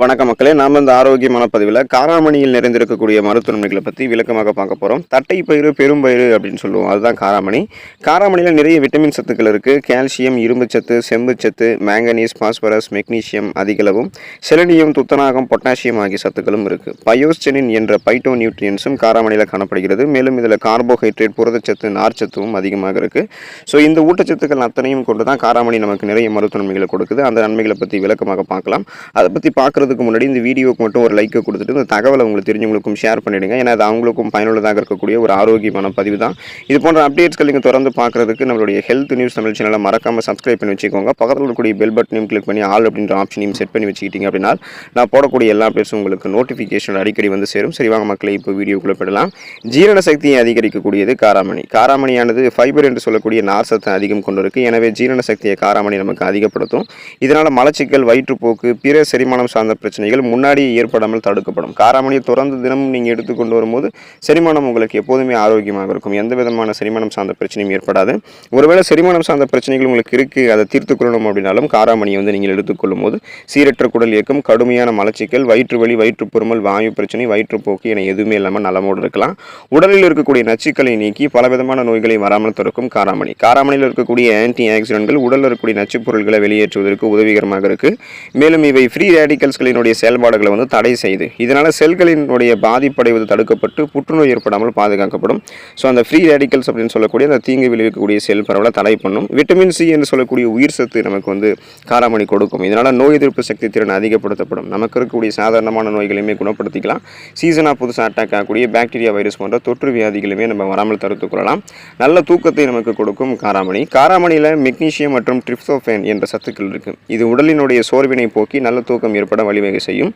வணக்க மக்களே நாம் இந்த ஆரோக்கிய மனப்பதிவில் காராமணியில் நிறைந்திருக்கக்கூடிய மருத்துவ நன்மைகளை பற்றி விளக்கமாக பார்க்க போகிறோம் தட்டை பயிறு பெரும்பயிறு அப்படின்னு சொல்லுவோம். அதுதான் காராமணி. காராமணியில் நிறைய விட்டமின் சத்துக்கள் இருக்குது கால்சியம் இரும்புச்சத்து செம்புச்சத்து மேங்கனீஸ் பாஸ்பரஸ் மெக்னீசியம் அதிகளவும் செலனியம் துத்தநாகம் பொட்டாசியம் ஆகிய சத்துக்களும் இருக்குது பயோஸ்டெனின் என்ற பைட்டோ நியூட்ரியன்ஸும் காராமணியில் காணப்படுகிறது. மேலும் இதில் கார்போஹைட்ரேட் புரதச்சத்து நார்ச்சத்துவும் அதிகமாக இருக்குது ஸோ இந்த ஊட்டச்சத்துக்கள் அத்தனையும் கொண்டு தான் காராமணி நமக்கு நிறைய மருத்துவ நன்மைகளை கொடுக்குது. அந்த நன்மைகளை பற்றி விளக்கமாக பார்க்கலாம். அதை பற்றி போகிறதுக்கு முன்னாடி இந்த வீடியோக்கு மட்டும் ஒரு லைக்கை கொடுத்துட்டு இந்த தகவலை உங்களுக்கு தெரிஞ்சவங்களுக்கும் ஷேர் பண்ணிவிடுங்க ஏன்னா அது அவங்களுக்கும் பயனுள்ளதாக இருக்கக்கூடிய ஒரு ஆரோக்கியமான பதிவு தான். இது போன்ற அப்டேட்ஸ்கள் நீங்கள் தொடர்ந்து பார்க்குறதுக்கு நம்மளுடைய ஹெல்த் நியூஸ் தமிழ் சேனலை மறக்காமல் சப்ஸ்கிரைப் பண்ணி வச்சுக்கோங்க. பக்கத்தில் இருக்கக்கூடிய பெல் பட்டனையும் கிளிக் பண்ணி ஆல் அப்படின்ற ஆப்ஷனையும் செட் பண்ணி வச்சுக்கிட்டீங்க அப்படின்னா நான் போடக்கூடிய எல்லா அப்டேட்ஸும் உங்களுக்கு நோட்டிஃபிகேஷன் அடிக்கடி வந்து சேரும். சரி வாங்க மக்களை இப்போ வீடியோக்குள்ளே போயிடலாம். ஜீரண சக்தியை அதிகரிக்கக்கூடியது காராமணி. காராமணியானது ஃபைபர் என்று சொல்லக்கூடிய நார்சத்தை அதிகம் கொண்டிருக்கு. எனவே ஜீரண சக்தியை காராமணி நமக்கு அதிகப்படுத்தும். இதனால் மலச்சிக்கல் வயிற்றுப்போக்கு பிற செரிமானம் சார்ந்த பிரச்சனைகள் முன்னாடி ஏற்படாமல் தடுக்கப்படும். காராமணியை தொடர்ந்து தினமும் நீங்கள் எடுத்துக்கொண்டு வரும்போது செரிமானம் உங்களுக்கு எப்போதுமே ஆரோக்கியமாக இருக்கும். எந்த விதமான செரிமானம் சார்ந்த பிரச்சனையும் ஏற்படாது. ஒருவேளை செரிமானம் சார்ந்த பிரச்சனைகள் உங்களுக்கு இருக்குது அதை தீர்த்து கொள்ளணும் அப்படின்னாலும் காராமணியை வந்து நீங்கள் எடுத்துக்கொள்ளும் போது சீரற்ற குடல் இயக்கம் கடுமையான மலச்சிக்கல் வயிற்று வலி வயிற்றுப்பொருமல் வாயு பிரச்சனை வயிற்றுப்போக்கு என எதுவுமே இல்லாமல் நலமோடு இருக்கலாம். உடலில் இருக்கக்கூடிய நச்சுக்களை நீக்கி பலவிதமான நோய்களை வராமல் தடுக்கும் காராமணி. காராமணியில் இருக்கக்கூடிய ஆன்டி ஆக்சிடென்ட்கள் உடலில் இருக்கக்கூடிய நச்சுப் பொருட்களை வெளியேற்றுவதற்கு உதவிகரமாக இருக்குது மேலும் இவை ஃப்ரீ ரேடிக்கல்ஸ் செல்களினுடைய செயல்பாடுகளை வந்து தடை செய்யுது இதனால் செல்களினுடைய பாதிப்படைவது தடுக்கப்பட்டு புற்றுநோய் ஏற்படாமல் பாதுகாக்கப்படும். ஸோ அந்த ஃப்ரீ ரேடிக்கல்ஸ் அப்படின்னு சொல்லக்கூடிய அந்த தீங்கு விளைவிக்கக்கூடிய செல் பரவலை தடை பண்ணும். விட்டமின் சி என்று சொல்லக்கூடிய உயிர் சத்து நமக்கு வந்து காராமணி கொடுக்கும். இதனால் நோய் எதிர்ப்பு சக்தி திறன் அதிகப்படுத்தப்படும். நமக்கு இருக்கக்கூடிய சாதாரணமான நோய்களையுமே குணப்படுத்திக்கலாம். சீசனாக புதுசாக அட்டாக் ஆகக்கூடிய பாக்டீரியா வைரஸ் போன்ற தொற்று வியாதிகளுமே நம்ம வராமல் தடுத்துக் கொள்ளலாம். நல்ல தூக்கத்தை நமக்கு கொடுக்கும் காராமணி. காராமணியில் மெக்னீஷியம் மற்றும் ட்ரிப்சோஃபேன் என்ற சத்துக்கள் இருக்குது இது உடலினுடைய சோர்வினை போக்கி நல்ல தூக்கம் ஏற்பட வழிவகை செய்யும்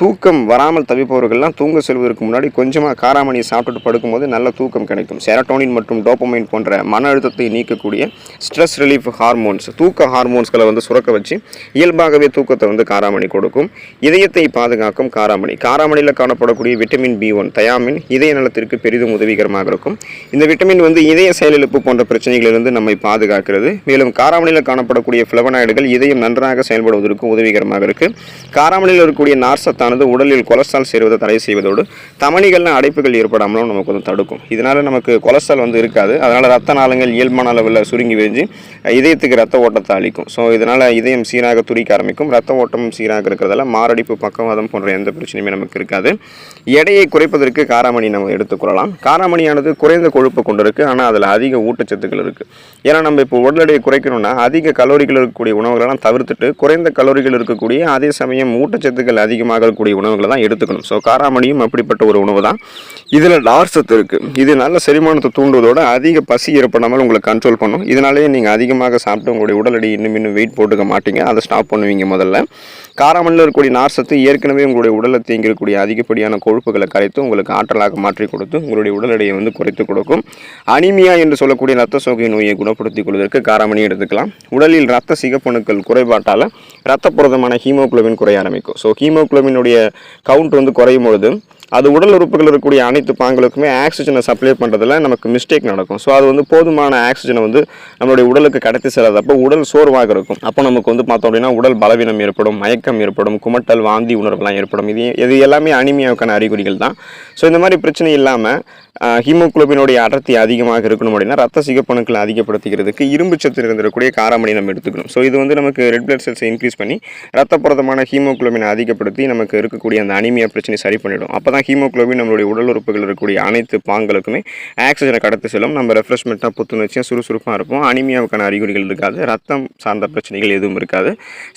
தூக்கம் வராமல் தவிப்பவர்கள்லாம் தூங்க செல்வதற்கு முன்னாடி கொஞ்சமாக காராமணியை சாப்பிட்டுட்டு படுக்கும்போது நல்ல தூக்கம் கிடைக்கும். செரட்டோனின் மற்றும் டோப்பமைன் போன்ற மன அழுத்தத்தை நீக்கக்கூடிய ஸ்ட்ரெஸ் ரிலீஃப் ஹார்மோன்ஸ் தூக்க ஹார்மோன்ஸ்களை வந்து சுரக்க வச்சு இயல்பாகவே தூக்கத்தை வந்து காராமணி கொடுக்கும். இதயத்தை பாதுகாக்கும் காராமணி. காராமணியில் காணப்படக்கூடிய விட்டமின் பி ஒன் தயாமின் இதய நலத்திற்கு பெரிதும் உதவிகரமாக இருக்கும். இந்த விட்டமின் வந்து இதய செயலிழப்பு போன்ற பிரச்சனைகளிலிருந்து நம்மை பாதுகாக்கிறது. மேலும் காராமணியில் காணப்படக்கூடிய ஃப்ளவனாய்டுகள் இதயம் நன்றாக செயல்படுவதற்கு உதவிகரமாக இருக்குது காராமணியில் இருக்கக்கூடிய நார்சத்தான் ஆனது உடலில் கொலஸ்ட்ரால் சேருவதை தடை செய்வதோடு தமனிகளில் அடைப்புகள் ஏற்படாமலும் நமக்கு வந்து தடுக்கும். இதனால் நமக்கு கொலஸ்ட்ரால் வந்து இருக்காது. அதனால் ரத்த நாளங்கள் இயல்பான அளவில் சுருங்கி விரிஞ்சு இதயத்துக்கு ரத்த ஓட்டத்தை அளிக்கும். ஸோ இதனால் இதயம் சீராக துடிக்க ஆரம்பிக்கும். ரத்த ஓட்டம் சீராக இருக்கிறதால மாரடைப்பு பக்கவாதம் போன்ற எந்த பிரச்சனையுமே நமக்கு இருக்காது. எடையை குறைப்பதற்கு காராமணி நம்ம எடுத்துக்கொள்ளலாம் காராமணியானது குறைந்த கொழுப்பு கொண்டு இருக்குது ஆனால் அதில் அதிக ஊட்டச்சத்துக்கள் இருக்குது ஏன்னா நம்ம இப்போ உடல் எடையை குறைக்கணும்னா அதிக கலோரிகள் இருக்கக்கூடிய உணவுகளெல்லாம் தவிர்த்துட்டு குறைந்த கலோரிகள் இருக்கக்கூடிய அதே சமயம் ஊட்டச்சத்துக்கள் அதிகமாக இருக்கக்கூடிய உணவுகளை தான் எடுத்துக்கணும். ஸோ காராமணியும் அப்படிப்பட்ட ஒரு உணவு தான். இதில் டார்சத்து இருக்குது இது நல்ல செரிமானத்தை தூண்டுவதோட அதிக பசி ஏற்படாமல் உங்களை கண்ட்ரோல் பண்ணும். இதனாலேயே நீங்கள் அதிகமாக சாப்பிட்டு உங்களுடைய உடல் எடை இன்னும் இன்னும் வெயிட் போட்டுக்க மாட்டீங்க. அதை ஸ்டாப் பண்ணுவீங்க முதல்ல. காராமணியில் இருக்கக்கூடிய நார்சத்து ஏற்கனவே உங்களுடைய உடலை தேங்கிருக்கக்கூடிய அதிகப்படியான கொழுப்புகளை கரைத்து உங்களுக்கு ஆற்றலாக மாற்றி கொடுத்து உங்களுடைய உடல் எடையை வந்து குறைத்து கொடுக்கும். அனிமியா என்று சொல்லக்கூடிய ரத்த சோகை நோயை குணப்படுத்திக் கொள்வதற்கு காராமணி எடுத்துக்கலாம். உடலில் ரத்த சிகப்பணுக்கள் குறைபாட்டால் ரத்த புரதமான ஹீமோகுளோபின் குறைய ஆரம்பிக்கும். ஸோ ஆக்சிஜனுடைய கவுண்ட் வந்து குறையும் பொழுது அது உடல் உறுப்புகள் இருக்கக்கூடிய அனைத்து பாங்களுக்குமே ஆக்சிஜனை சப்ளை பண்ணுறதுல நமக்கு மிஸ்டேக் நடக்கும். ஸோ அது வந்து போதுமான ஆக்சிஜனை வந்து நம்மளுடைய உடலுக்கு கடத்தி செல்லாதப்போ உடல் சோர்வாக இருக்கும். அப்போ நமக்கு வந்து பார்த்தோம் அப்படின்னா உடல் பலவீனம் ஏற்படும் மயக்கம் ஏற்படும் குமட்டல் வாந்தி உணர்வுலாம் ஏற்படும். இது இது எல்லாமே அனிமியாவுக்கான அறிகுறிகள் தான். ஸோ இந்த மாதிரி பிரச்சனை இல்லாமல் ஹீமோகுளோபினுடைய அடர்த்தி அதிகமாக இருக்கணும் அப்படின்னா ரத்த சிகப்பணுக்களை அதிகப்படுத்திக்கிறதுக்கு இரும்பு சத்து இருந்திருக்கக்கூடிய காராமணி நம்ம எடுத்துக்கணும். ஸோ இது வந்து நமக்கு ரெட் பிளட் செல்ஸை இன்க்ரீஸ் பண்ணி ரத்தப்புறதமான ஹீமோக்ளோபினை அதிகப்படுத்தி நமக்கு இருக்கக்கூடிய அந்த அனிமியா பிரச்சனை சரி பண்ணிவிடும் அப்போ தான் ஹீமோகுளோபின் நம்மளுடைய உடல் உறுப்புகள் இருக்கக்கூடிய அனைத்து பாங்களுக்குமே ஆக்சிஜனை கடத்து செல்லும். நம்ம ரெஃப்ரெஷ்மெண்ட்டாக புத்துணர்ச்சியாக சுறுசுறுப்பாக இருப்போம். அனிமியாவுக்கான அறிகுறிகள் இருக்காது. ரத்தம் சார்ந்த பிரச்சனைகள் எதுவும் இருக்காது.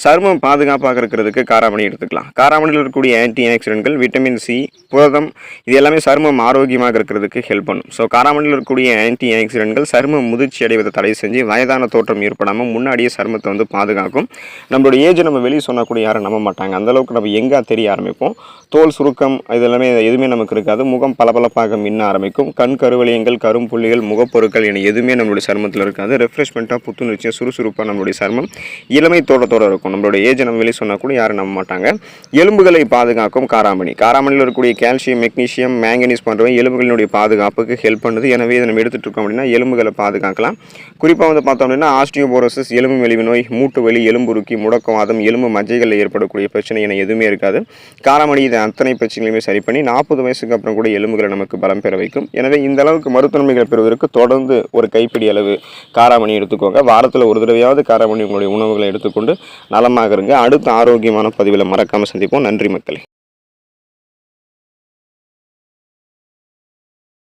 சருமம் பாதுகாப்பாக இருக்கிறதுக்கு காராமணி எடுத்துக்கலாம். காராமணியில் இருக்கக்கூடிய ஆன்டி ஆக்சிடென்ட்கள் விட்டமின் சி புரதம் இது எல்லாமே சருமம் ஆரோக்கியமாக இருக்கிறதுக்கு ஹெல்ப் பண்ணும். ஸோ காராமணியில் இருக்கக்கூடிய ஆன்டி ஆக்சிடென்ட்கள் சருமம் முதிர்ச்சி அடைவதை தடை செஞ்சு வயதான தோற்றம் ஏற்படாமல் முன்னாடியே சருமத்தை வந்து பாதுகாக்கும். நம்மளோட ஏஜ் நம்ம வெளியே சொன்னக்கூடிய யாரும் நம்ப மாட்டாங்க. அந்தளவுக்கு நம்ம எங்கே தெரிய ஆரம்பிப்போம்? தோல் சுருக்கம் இது எல்லாமே எதுவுமே நமக்கு இருக்காது. முகம் பளபளப்பாக மின்ன ஆரம்பிக்கும். கண் கருவலியங்கள் கரும்புள்ளிகள் முகப்பொருட்கள் என எதுவுமே நம்மளுடைய சருமத்தில் இருக்காது. ரெஃப்ரெஷ்மெண்ட்டாக புத்துணர்ச்சியாக சுறுசுறுப்பாக நம்மளுடைய சருமம் இளமை தோட்டத்தோடு இருக்கும். நம்மளுடைய ஏஜ் நம்ம வெளியே சொன்னால் கூட யாரும் நம்ப மாட்டாங்க. எலும்புகளை பாதுகாக்கும் காராமணி. காராமணியில் இருக்கக்கூடிய கால்சியம் மெக்னீஷியம் மேங்கனீஸ் போன்றவை எலும்புகளினுடைய பாதுகாப்புக்கு ஹெல்ப் பண்ணுது. எனவே இதை நம்ம எடுத்துகிட்டு இருக்கோம் அப்படின்னா எலும்புகளை பாதுகாக்கலாம். குறிப்பாக வந்து பார்த்தோம் அப்படின்னா ஆஸ்டியோபோரோசிஸ் எலும்பு மெலிவு நோய் மூட்டு வலி எலும்புருக்கி முடக்கவாதம் எலும்பு மஜ்ஜைகளில் ஏற்படக்கூடிய பிரச்சனை என எதுவுமே இருக்காது. காராமணி இதை அத்தனை பிரச்சனைகளையுமே சரி பண்ணி நாற்பது வயசுக்கு அப்புறம் கூட எலும்புகளை நமக்கு பலம் பெற வைக்கும். எனவே இந்த அளவுக்கு மருத்துவமைகளை பெறுவதற்கு தொடர்ந்து ஒரு கைப்பிடி அளவு காராமணி எடுத்துக்கோங்க. வாரத்தில் ஒரு தடவையாவது காராமணி உங்களுடைய உணவுகளை எடுத்துக்கொண்டு நலமாக இருங்க. அடுத்த ஆரோக்கியமான பதிவில் மறக்காமல் சந்திப்போம். நன்றி மக்களே.